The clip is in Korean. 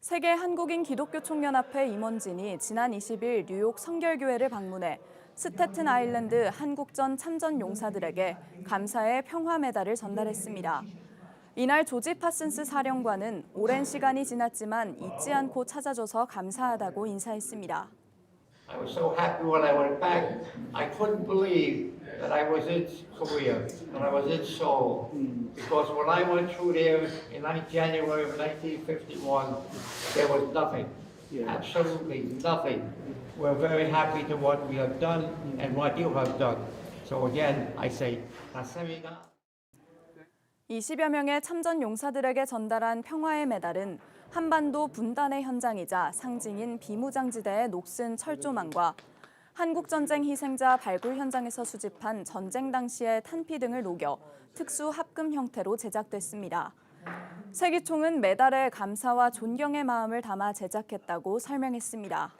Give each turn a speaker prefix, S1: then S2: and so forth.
S1: 세계 한국인 기독교 총연합회 임원진이 지난 20일 뉴욕 성결교회를 방문해 스태튼 아일랜드 한국전 참전 용사들에게 감사의 평화 메달을 전달했습니다. 이날 조지 파슨스 사령관은 오랜 시간이 지났지만 잊지 않고 찾아줘서 감사하다고 인사했습니다.
S2: I was so happy when I went back. I couldn't believe that I was in Korea and I was in Seoul. Because when I went through there in January of 1951, there was nothing. Absolutely nothing. We're very happy to what we have done and what you have done. So again, I say,
S1: 20여 명의 참전 용사들에게 전달한 평화의 메달은 한반도 분단의 현장이자 상징인 비무장지대의 녹슨 철조망과 한국전쟁 희생자 발굴 현장에서 수집한 전쟁 당시의 탄피 등을 녹여 특수 합금 형태로 제작됐습니다. 세기총은 메달에 감사와 존경의 마음을 담아 제작했다고 설명했습니다.